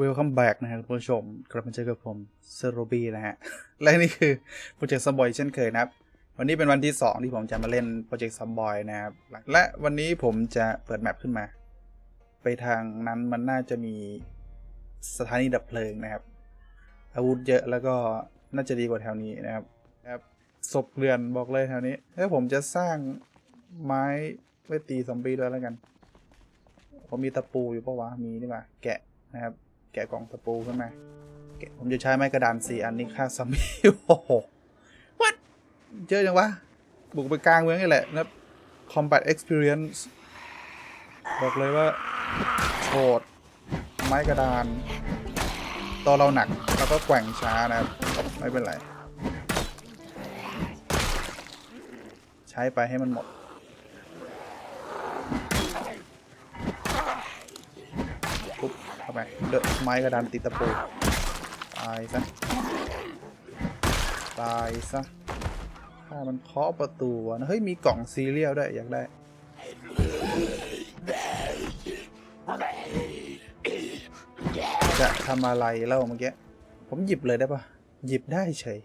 Welcome back นะครับคุณผู้ชมกลับมาเจอกับผมเซโรบีนะฮะ และนี่คือโปรเจกต์ซับบอยเช่นเคยนะครับ วันนี้เป็นวันที่ 2 ที่ผมจะมาเล่นโปรเจกต์ซับบอยนะครับ และวันนี้ผมจะเปิดแมปขึ้นมา ไปทางนั้นมันน่าจะมีสถานีดับเพลิงนะครับ อาวุธเยอะแล้วก็น่าจะดีกว่าแถวนี้นะครับครับศพเรือนบอกเลยแถวนี้แล้วผมจะสร้างไม้ไว้ตีซอมบี้ด้วยแล้วกัน ผมมีตะปูอยู่ปะวะมีนี่ป่ะแกะนะครับ แกะกล่องตะปูขึ้นมาแกผมจะใช้ไม้กระดานสี่อันนี้ฆ่าซอมบี้โอ้โห what เจอยังวะ บุกไปกลางเมืองนี่แหละนะครับ combat experience บอกเลยว่าโฉดไม้กระดานตัวเราหนักแล้วก็แกว่งช้านะครับไม่เป็นไร ใช้ไปให้มันหมด ปุ๊บเข้าไปเดอะไม้กระดานติดตะปูตายซะตายซะถ้ามันเคาะประตูวะนะเฮ้ย มีกล่องซีเรียลด้วย อยากได้จะทำอะไรเล่าเมื่อกี้ ผมหยิบเลยได้ปะหยิบได้เฉย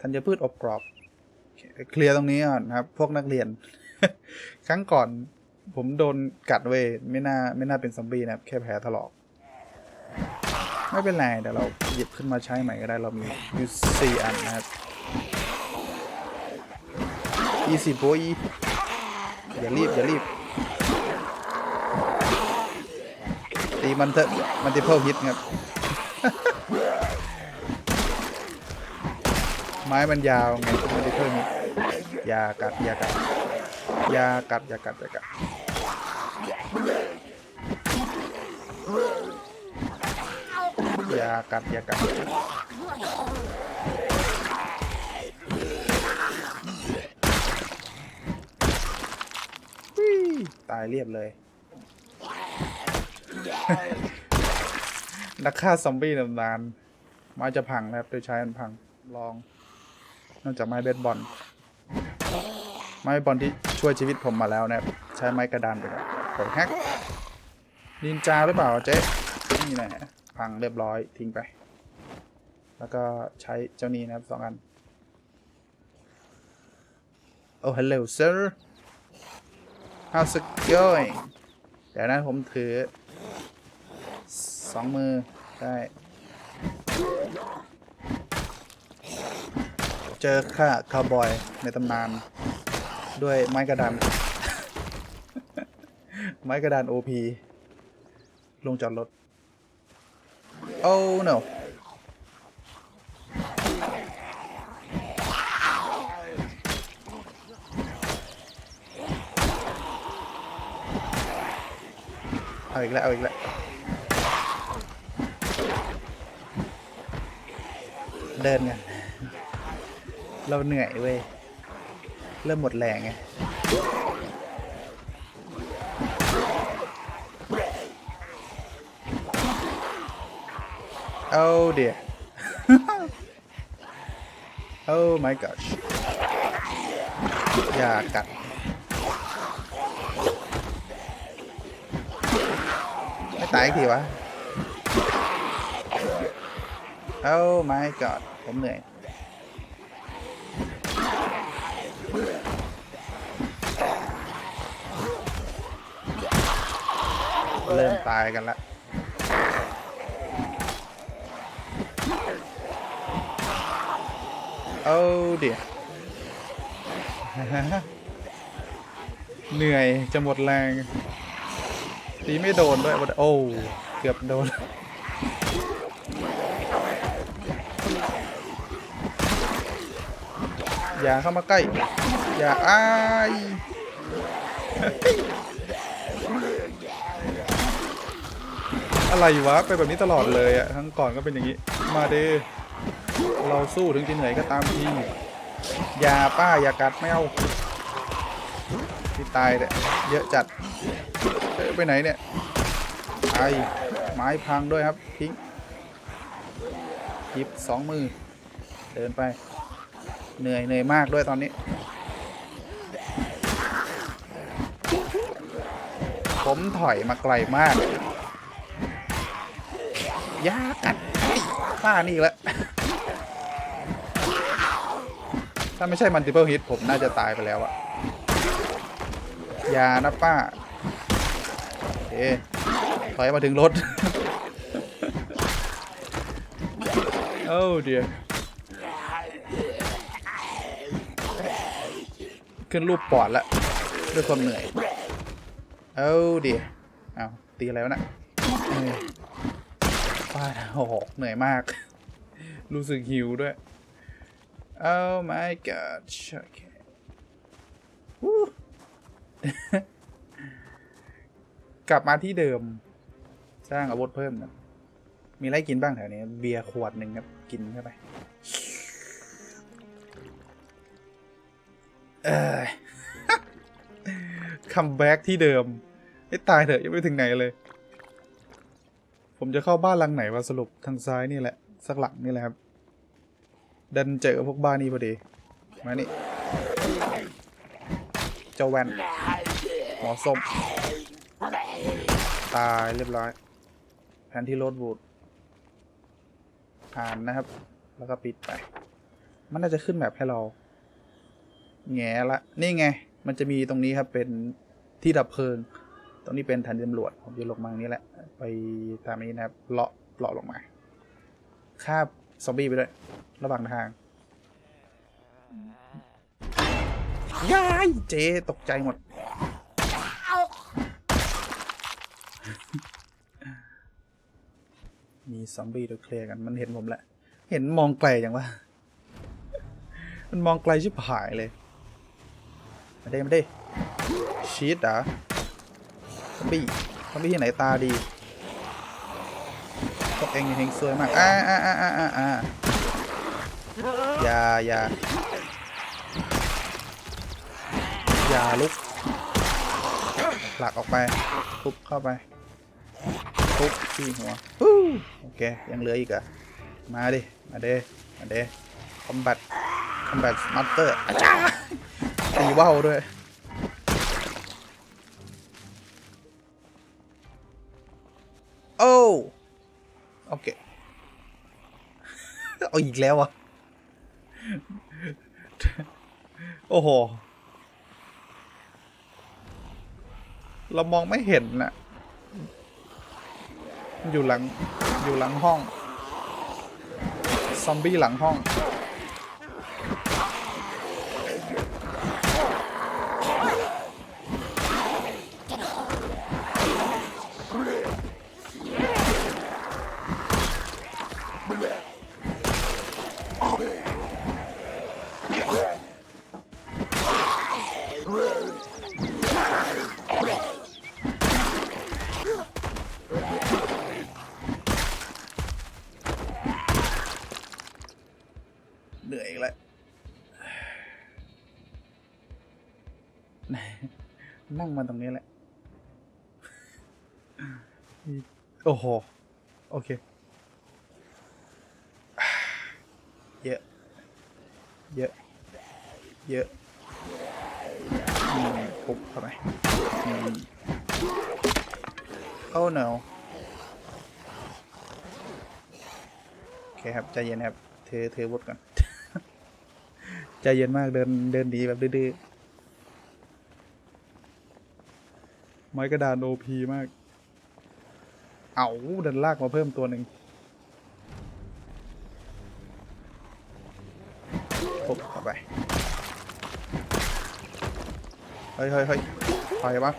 ธัญพืชอบกรอบ เคลียร์ตรงนี้ก่อนนะครับ พวกนักเรียน ครั้งก่อนผมโดนกัดเว้ยไม่น่า ไม่น่าเป็นซอมบี้นะครับ แค่แผลถลอก ไม่เป็นไรเดี๋ยวเราหยิบขึ้นมาใช้ใหม่ก็ได้เรามีอยู่สี่อันนะครับ easy boy อย่ารีบอย่ารีบ ตีมันเถอะมันจะเพิ่มฮิตครับ ไม้มันยาวไงมันจะเพิ่มฮิตยากัดยากัดยากัดยากัดยากัด อย่ากัดอย่ากัดตายเรียบเลย นักฆ่าซอมบี้นำนานไม้จะพังนะครับ โดยใช้มันพัง ลอง นอกจากไม้เบสบอล ไม้บอลที่ช่วยชีวิตผมมาแล้วนะครับ ใช้ไม้กระดานไปก่อนแฮกนินจาหรือเปล่าเจ๊นี่แหละ พังเรียบร้อยทิ้งไป แล้วก็ใช้เจ้านี้นะครับสองอันโอ้ hello sir how's it going เดี๋ยวนะผมถือสองมือ ได้ เจอข้าคาวบอย ในตำนาน ด้วยไม้กระดาน ไม้กระดาน OP ลงจอดรถ oh no เอาอีกแล้วเอาอีกแล้วเดินกันเราเหนื่อยเว้ย เริ่มหมดแรงไง เอาเดี๋ยว oh my gosh อย่ากัดไม่ตายทีวะ Oh my god ผมเหนื่อย เริ่มตายกันละ โอ้เดี๋ยวเหนื่อยจะหมดแรงตีไม่โดนด้วยโอ้เกือบโดนอย่าเข้ามาใกล้ อย่าอ้ายอะไรวะ ไปแบบนี้ตลอดเลยอะทั้งก่อนก็เป็นอย่างนี้ มาเด เราสู้ถึงจะเหนื่อยก็ตามทีอย่าป้าอย่ากัดไม่เอาที่ตายเนี่ยเยอะจัดไปไหนเนี่ยไอไม้พังด้วยครับทิ้งหยิบสองมือ เดินไป เหนื่อยเหนื่อยมากด้วยตอนนี้ผมถอยมาไกลมากยากัดป้านี่อีกแล้ว ถ้าไม่ใช่มันติเ l ิ hit ผมน่าจะตายไปแล้วอะยานะป้าเอถอยมาถึงรถ โอ้เดียขึ้นรูปปอดละด้วยความเหนื่อย โอ้เดียเอาตีอะไรวะนะเอ้ยป้าโอ้โหเหนื่อยมาก รู้สึกหิวด้วย Oh my god โอเควู้กลับมาที่เดิม สร้างอาวุธเพิ่มนะมีอะไรกินบ้างแถวนี้ เบียร์ขวดหนึ่งครับ กินเข้าไปเออคัมแบ็กที่เดิมไอ้ตายเถอะ ยังไม่ถึงไหนเลย ผมจะเข้าบ้านหลังไหนวะสรุปทางซ้ายนี่แหละ สักหลังนี่แหละครับ ดันเจอพวกบ้านนี้พอดี มานี่ เจ้าแวนหัวส้ม ตายเรียบร้อย แผนที่โรดวูดผ่านนะครับ แล้วก็ปิดไป มันน่าจะขึ้นแบบให้เรา แง่ละ นี่ไง มันจะมีตรงนี้ครับเป็นที่ดับเพลิง ตรงนี้เป็นฐานตำรวจ ผมจะลงมาตรงนี้แหละ ไปตามนี้นะครับ เลาะ เลาะลงมา คาบ ซอมบี้ไปด้วย ระหว่างทางยายเจ๊ตกใจหมด มีซอมบี้ตัวเคลียร์กัน มันเห็นผมแหละ เห็นมองไกลอย่างวะมันมองไกลชิบหายเลย มาเด้มาเด้ชีตเหรอซอมบี้ซอมบี้ที่ไหนตาดี พวกเองเฮงซวยมากอ่าอ่าอ่าอ่าอ่าอย่าอย่าอย่าลุกผลักออกไปทุบเข้าไปทุบที่หัวฮู้โอเค ยังเหลืออีกอะมาดิ มาเด้มาเด้คอมบัตคอมบัตมาสเตอร์อาจารย์ตีว่าวด้วย โอเคเอาอีกแล้วอะโอ้โห เรามองไม่เห็นน่ะอยู่หลัง อยู่หลังห้อง ซอมบี้หลังห้อง นั่งมาตรงนี้แหละ โอ้โห โอเค เยอะ เยอะ เยอะปุ๊บเข้าไปอืม oh no โอเคครับ ใจเย็นครับเธอเธอวุดก่อน ใจเย็นมาก เดิน เดินดีแบบดื้อ ไม้กระดานโอพีมาก เอาดินลากมาเพิ่มตัวหนึ่งปุ๊บเข้าไป เฮ้ยเฮ้ยเฮ้ยถอยปะ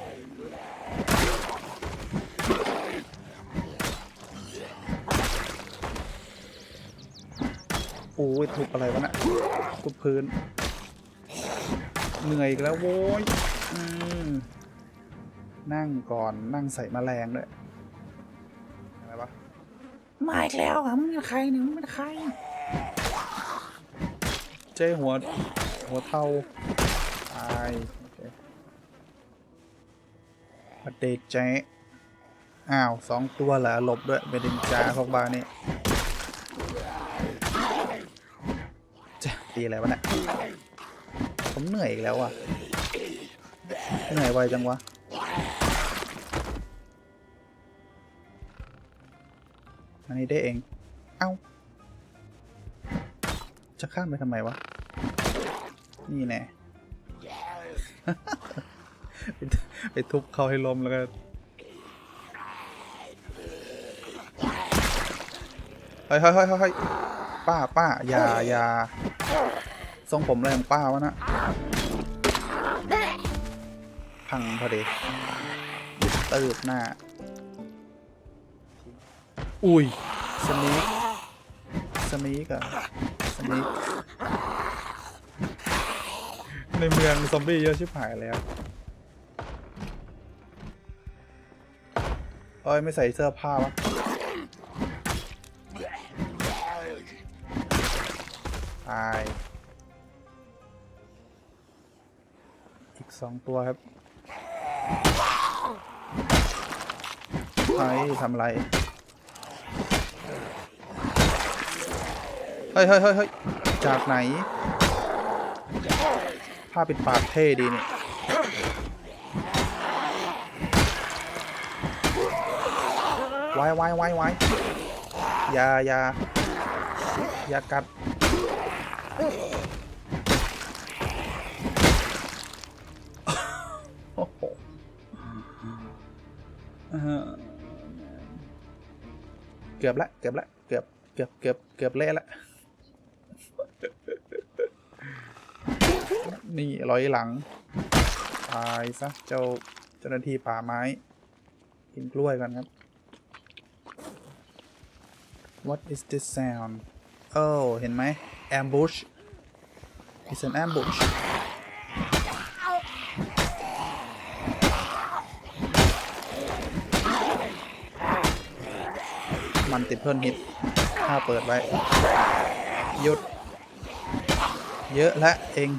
โอ้ยทุบอะไรวะนะทุบพื้น เหนื่อยอีกแล้วโว้ย อืม นั่งก่อนนั่งใส่แมลงด้วยอะไรวะมาอีกแล้วอะมึงเป็นใครเนี่ยมึงเป็นใคร เจ้หัวหัวเทาตายโอเคประเดชเจ๊อ้าวสองตัวเหรอหลบด้วยเบดินจาพวกบานี่จะตีอะไรวะเนี่ยผมเหนื่อยอีกแล้วอะเหนื่อยไวจังวะ อันนี้ได้เอง เอ้า จะข้ามไปทำไมวะ นี่แน่ ไปไปทุบเขาให้ล้มแล้วก็ เฮ้ยเฮ้ยเฮ้ยเฮ้ยป้าป้าอย่าอย่าทรงผมอะไรของป้าวะนะ พังพอดีตืบหน้า อุ้ยสนีกสนีกอะสนีกในเมืองซอมบี้เยอะชิบหายแล้วเอ้ยไม่ใส่เสื้อผ้าวะตายอีกสองตัวครับไอ้ทำอะไร ฮ้ยเฮ้ยเฮ้ยเฮ้ยจากไหนผ้าปิดปากเท่ดีเนี่ไว้ไว้ไว้ไว้อย่าอย่าอย่ากัด โอ้โหเอ่อเกือบละ เกือบละ เกือบ เกือบ เกือบ เกือบเละละ นี่ร้อยหลัง ตายซะ เจ้าเจ้าหน้าที่ป่าไม้ กินกล้วยกันครับ What is this sound โอ้เห็นไหม ambush it's an ambush มันติดเพิ่มฮิตถ้าเปิดไว้ หยุด เยอะและเอง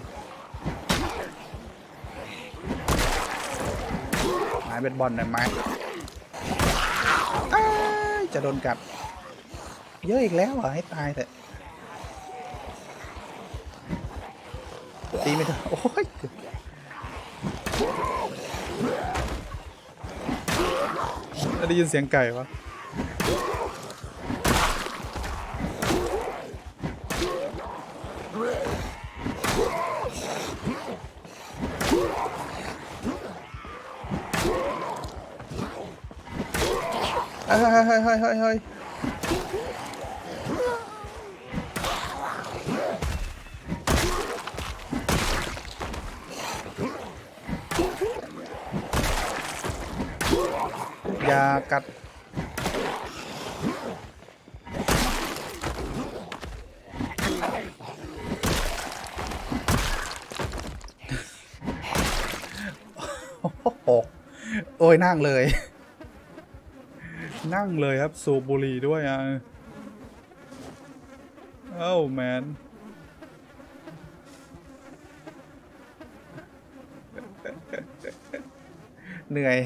เป็นบอลหน่อยไหมจะโดนกัด เยอะอีกแล้วเหรอให้ตายแต่ตีไม่ได้โอ้ยได้ยินเสียงไก่วะ เฮ้ยเฮ้ยเฮ้ยเฮ้ยเฮ้ยอย่ากัดโอ้ยนั่งเลย นั่งเลยครับ สูบบุหรี่ด้วยอะเอ้าแมนเหนื่อย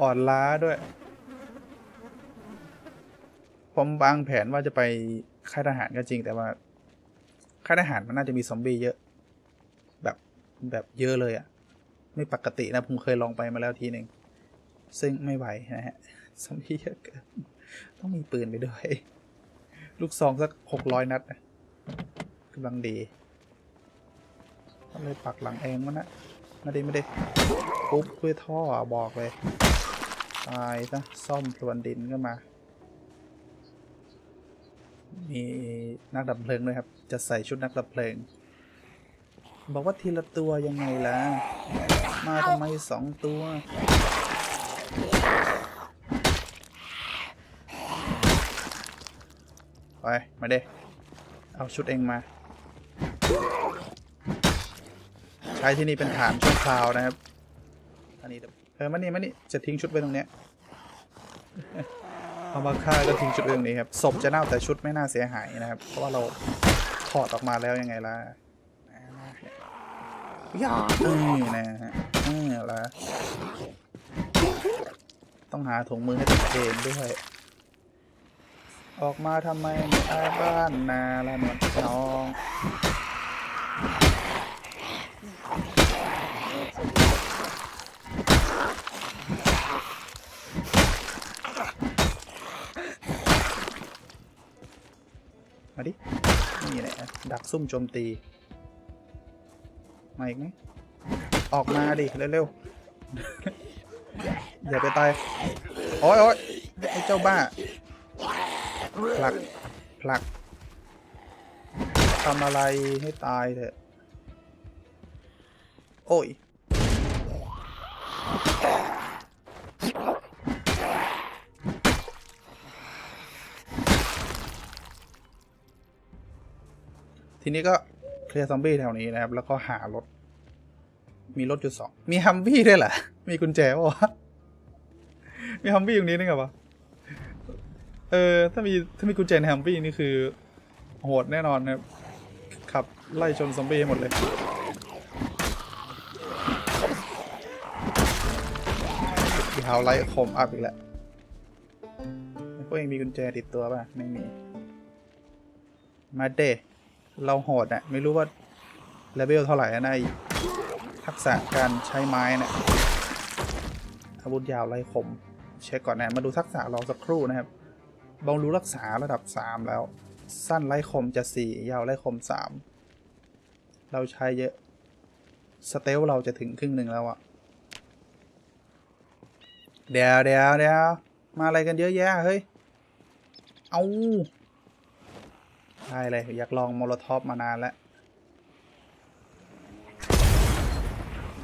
อ่อนล้าด้วย ผมวางแผนว่าจะไปค่ายทหารก็จริง แต่ว่าค่ายทหารมันน่าจะมีซอมบี้เยอะ แบบแบบเยอะเลยอะ่ะ ไม่ปกตินะ ผมเคยลองไปมาแล้วทีหนึ่ง ซึ่งไม่ไหวนะฮะ ซอมบี้เยอะเกินต้องมีปืนไปด้วย ลูกซองสักหกร้อยนัดนะกำลังดีก็เลยปักหลังเองวะนะไม่ได้ไม่ได้ปุ๊บด้วยท่อบอกเลย ตายซะซ่อมพรวนดินก็มา มีนักดับเพลิงด้วยครับ จะใส่ชุดนักดับเพลิง บอกว่าทีละตัวยังไงล่ะ มาทำไมสองตัว ไป มาเด้เอาชุดเองมา ใช้ที่นี่เป็นฐานชั่วคราวนะครับ อันนี้เดี๋ยวเออมานี่มานี่จะทิ้งชุดไว้ตรงเนี้ยเอามาฆ่าก็ทิ้งชุดไว้ตรงนี้ครับศพจะเน่าแต่ชุดไม่น่าเสียหายนะครับ เพราะว่าเราถอดออกมาแล้วยังไงล่ะยานี่นะฮะนี่ละต้องหาถุงมือให้ตัวเองด้วย ออกมาทำไมไม่อายบ้านนาละหนวดน้องมาดิ นี่แหละ ดักซุ่มโจมตี มาอีกไหมออกมาดิ เร็วๆ อย่าไปตาย โอ้ยโอ้ยไอ้เจ้าบ้า ผลักผลักทำอะไรให้ตายเถอะ โอ้ย ทีนี้ก็เคลียร์ซอมบี้แถวนี้นะครับ แล้วก็หารถ มีรถอยู่สอง มีฮัมวี่ด้วยเหรอ มีกุญแจวะมีฮัมวี่ตรงนี้นึงเหรอวะ เออ ถ้ามีถ้ามีกุญแจในฮัมวี่นี่คือโหดแน่นอนนะครับขับไล่ชนซอมบี้ให้หมดเลยยาไล่คมอัพอีกแล้วพวกเองมีกุญแจติดตัวป่ะ ไม่มี มาเดเราโหดอะไม่รู้ว่าเลเวลเท่าไหร่นะไอทักษะการใช้ไม้นะอาวุธยาวไล่คม เช็คก่อนนะ มาดูทักษะเราสักครู่นะครับ บองรู้รักษาระดับ 3 แล้ว สั้นไล่คมจะ 4 ยาวไล่คม 3 เราใช้เยอะ สเตลเราจะถึงครึ่งหนึ่งแล้วอะเดี๋ยวเดี๋ยวเดี๋ยวมาอะไรกันเยอะแยะเฮ้ย เอาได้เลย อยากลองโมโลท็อปมานานแล้ว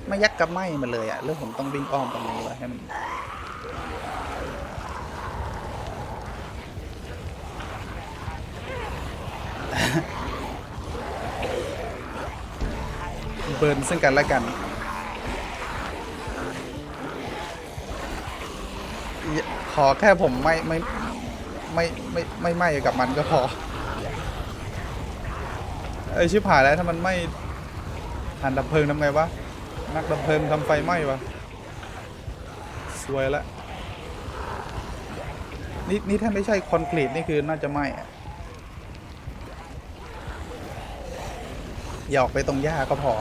ไม่ยักกับไหมมันเลยอะเรื่องผมต้องวิ่งอ้อมตรงนี้ไว้ให้มัน เบิร์นซึ่งกันและกันขอแค่ผมไม่ไม่ไม่ไม่ไม่ไหม้กับมันก็พอไอชิบหายแล้วถ้ามันไม้หันดับเพลิงทำไงวะนักดับเพลิงทำไฟไหม้วะสวยละนี่นี่ถ้าไม่ใช่คอนกรีตนี่คือน่าจะไหม้อะ อย่าออกไปตรงหญ้าก็พอ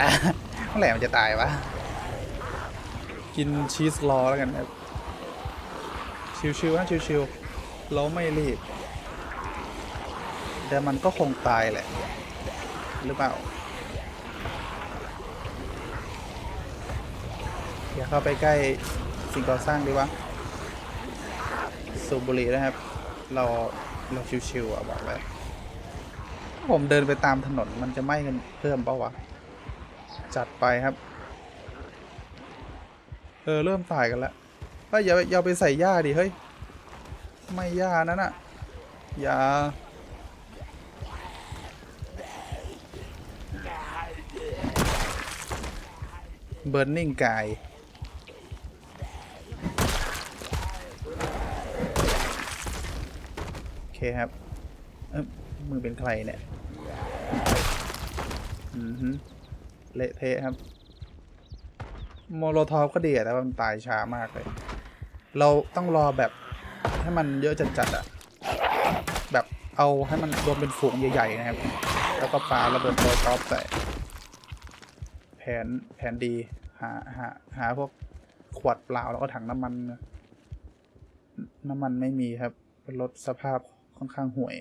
อะเมื่อไหร่มันจะตายวะ กินชีสรอแล้วกันครับชิวๆนะชิวๆเราไม่รีบ แต่มันก็คงตายแหละ หรือเปล่า อย่าเข้าไปใกล้สิ่งก่อสร้างดีวะ สูบบุหรี่นะครับ เรา เราชิวๆอะบอกเลยถ้าผมเดินไปตามถนนมันจะไหม้กันเพิ่มเปล่าวะ จัดไปครับ เออ เริ่มตายกันแล้วเฮ้ยอย่าอย่าไปใส่หญ้าดิเฮ้ย ไม่หญ้านั่นอะอย่าเบิร์นนิ่งกาย โอเคครับ เอ้มึงเป็นใครเนี่ย อือฮึเละเทะครับ โมโลทอฟก็ดีแต่ว่ามันตายช้ามากเลย เราต้องรอแบบให้มันเยอะจัดๆอะแบบเอาให้มันรวมเป็นฝูงใหญ่ๆนะครับ แล้วก็ปาระเบิดโมโลทอฟใส่แผนแผนดีหาหาหาพวกขวดเปล่าแล้วก็ถังน้ำมัน น้ำมันไม่มีครับเป็นรถสภาพ ค่อนข้างห่วย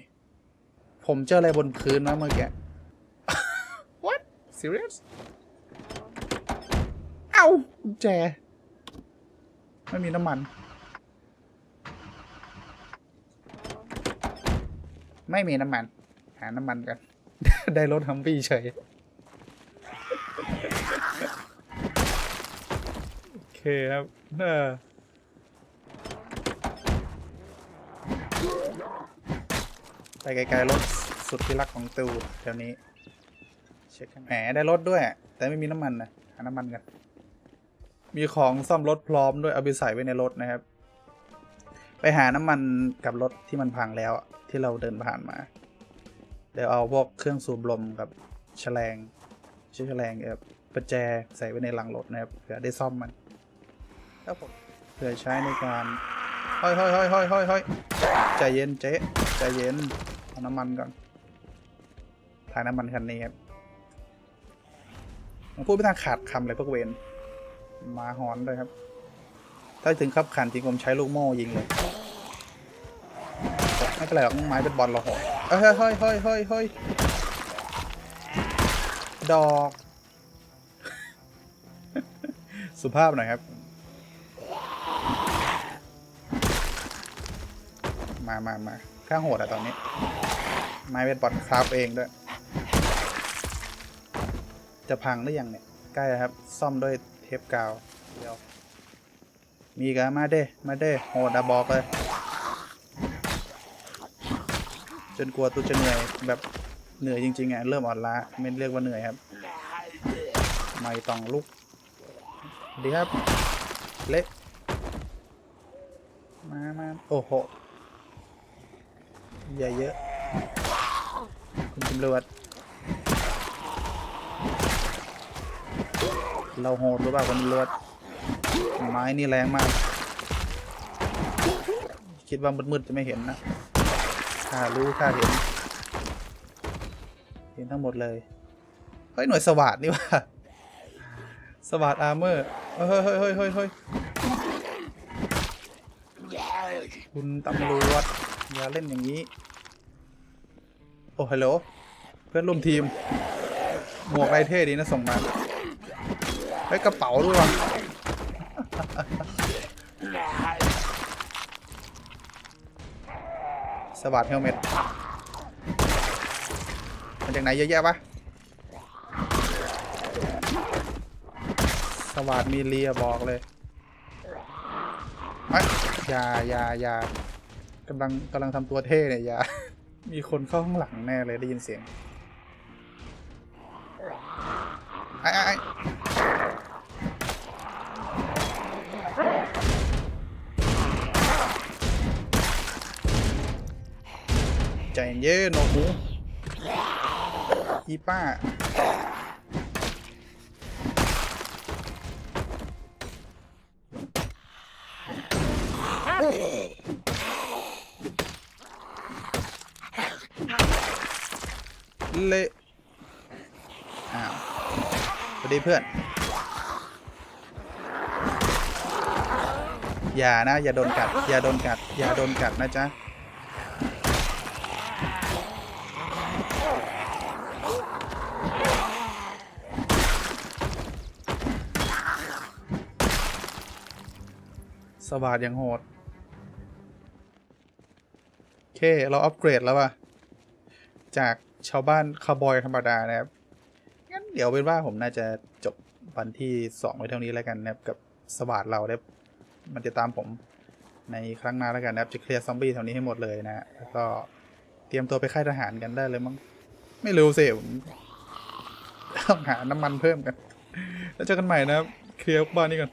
ผมเจออะไรบนพื้นนะเมื่อกี้ What serious เอ้ากุญแจ ไม่มีน้ำมัน ไม่มีน้ำมัน หาน้ำมันกัน ได้รถฮัมวี่เฉยโอเคครับเออ ไปไกลๆรถสุดที่รักของตูแถวนี้ เช็คแหมได้รถด้วย แต่ไม่มีน้ำมันนะหาน้ำมันกัน มีของซ่อมรถพร้อมด้วยเอาไปใส่ไว้ในรถนะครับ ไปหาน้ำมันกับรถที่มันพังแล้วที่เราเดินผ่านมา เดี๋ยวเอาพวกเครื่องสูบลมกับแฉลงใช้แฉลงเออประแจใส่ไว้ในหลังรถนะครับเผื่อได้ซ่อมมันครับผมเผื่อใช้ในการห้อยห้อยห้อยห้อยห้อยใจเย็นเจ๊ใจเย็น น้ำมันก่อนถ่าน้ำมันคันนี้ครับผมพูดไม่ทางขาดคำเลยพวกเวนมาหอนเลยครับ ถ้าถึงขับขันจริงผมใช้ลูกโม่ยิงเลยไม่เป็นไรหรอกไม้เป็นบอลเราหดเฮ้ยเฮ้ยเฮ้ยเฮ้ยเฮ้ยดอก สุภาพหน่อยครับ มามามา ข้างโหดอะตอนนี้ ไม้เป็นบอลคราฟเองด้วย จะพังหรือยังเนี่ย ใกล้แล้วครับ ซ่อมด้วยเทปกาว เดี๋ยว มีกันมาเด้ มาเด้ โหดอะบอกเลย จนกลัวตัวจะเหนื่อยแบบเหนื่อยจริงๆอะเริ่มอ่อนล้า ไม่เรียกว่าเหนื่อยครับ ไม่ต้องลุก ดีครับ เละ มามาโอ้โห อย่าเยอะ คุณตำรวจ เราโหดหรือเปล่าคุณตำรวจ ไม้นี่แรงมาก คิดว่ามืดๆจะไม่เห็นนะข้ารู้ข้าเห็น เห็นทั้งหมดเลย เฮ้ย หน่วยสวัสดนี่ว่าสวัสดอาร์เมอร์ เฮ้ยเฮ้ยเฮ้ยเฮ้ยเฮ้ยคุณตำรวจ อย่าเล่นอย่างนี้ โอ้ฮัลโหลเพื่อนร่วมทีม หมวกไรเท่ดีนะส่งมาเฮ้ยกระเป๋าด้วยว่ะสวัสดเฮลเมตมาจากไหนเยอะแยะปะสวัสดมีเลียบอกเลยไอ้ยอย่าอย่าอย่า กำลังกำลังทำตัวเท่เนี่ยยา มีคนเข้าข้างหลังแน่เลยได้ยินเสียงไอ้ไอ้ไอ้ใจเย็นโอ้โหอีป้า เละอ้าวสวัสดีเพื่อน อย่านะ อย่าโดนกัด อย่าโดนกัด อย่าโดนกัดนะจ๊ะ สวัสดยังโหด โอเค เราอัปเกรดแล้วว่ะ จาก ชาวบ้านคาวบอยธรรมดานะครับ งั้นเดี๋ยวเป็นว่าผมน่าจะจบวันที่สองไว้เท่านี้แล้วกันนะครับ กับสวัสดเราเนี่ยมันจะตามผมในครั้งหน้าแล้วกันนะครับ จะเคลียร์ซอมบี้แถวนี้ให้หมดเลยนะฮะแล้วก็เตรียมตัวไปค่ายทหารกันได้เลยมั้ง ไม่รู้สิผมต้องหาน้ำมันเพิ่มกัน แล้วเจอกันใหม่นะครับ เคลียร์บ้านนี้ก่อน